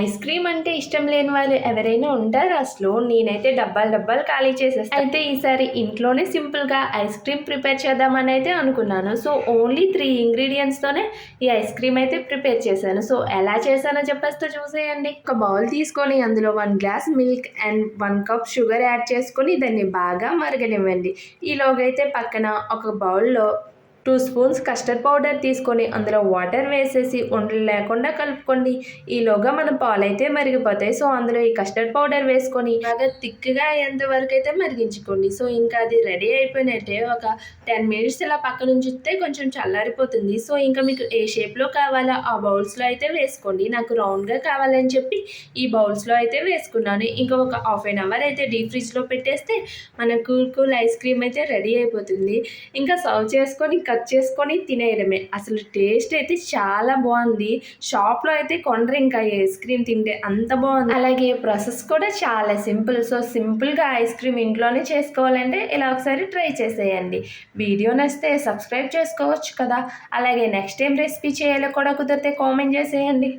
Ice cream అంటే ఇష్టం లేని వాళ్ళు ఎవరైనా ఉంటారు. అసలు నేనైతే డబ్బాలు డబ్బాలు ఖాళీ చేసేస్తాను అయితే ఈసారి ఇంట్లోనే సింపుల్గా ఐస్ క్రీమ్ ప్రిపేర్ చేద్దామని అయితే అనుకున్నాను. సో ఓన్లీ త్రీ ఇంగ్రీడియంట్స్తోనే ఈ ఐస్ క్రీమ్ అయితే ప్రిపేర్ చేశాను. సో ఎలా చేశానో చెప్పేస్తే చూసేయండి. ఒక బౌల్ తీసుకొని అందులో one glass milk and one cup sugar add చేసుకొని దాన్ని బాగా మరగనివ్వండి. ఈలోగైతే పక్కన ఒక బౌల్లో టూ స్పూన్స్ కస్టర్డ్ పౌడర్ తీసుకొని అందులో వాటర్ వేసేసి ఉండలు లేకుండా కలుపుకోండి. ఈలోగా మన పాలు అయితే మరిగిపోతాయి. సో అందులో ఈ కస్టర్డ్ పౌడర్ వేసుకొని బాగా థిక్గా అయ్యేంత వరకు అయితే మరిగించుకోండి. సో ఇంకా అది రెడీ అయిపోయినట్టే ఒక టెన్ మినిట్స్ ఇలా పక్క నుంచి ఇస్తే కొంచెం చల్లారిపోతుంది. సో ఇంకా మీకు ఏ షేప్లో కావాలో ఆ బౌల్స్లో అయితే వేసుకోండి. నాకు రౌండ్గా కావాలని చెప్పి ఈ బౌల్స్లో అయితే వేసుకున్నాను. ఇంకా ఒక హాఫ్ అన్ అవర్ అయితే డీప్ ఫ్రిడ్జ్లో పెట్టేస్తే మన కూల్ కూల్ ఐస్ క్రీమ్ అయితే రెడీ అయిపోతుంది. ఇంకా సర్వ్ చేసుకొని ఇంకా కట్ చేసుకొని తినేయడమే. అసలు టేస్ట్ అయితే చాలా బాగుంది. షాప్లో అయితే కొండరు ఇంకా ఐస్ క్రీమ్ తింటే అంత బాగుంది. అలాగే ప్రాసెస్ కూడా చాలా సింపుల్ సో సింపుల్గా ఐస్ క్రీమ్ ఇంట్లోనే చేసుకోవాలంటే ఇలా ఒకసారి ట్రై చేసేయండి. వీడియో నచ్చితే సబ్స్క్రైబ్ చేసుకోవచ్చు కదా. అలాగే నెక్స్ట్ టైం రెసిపీ చేయాలో కూడా కుదిరితే కామెంట్ చేసేయండి.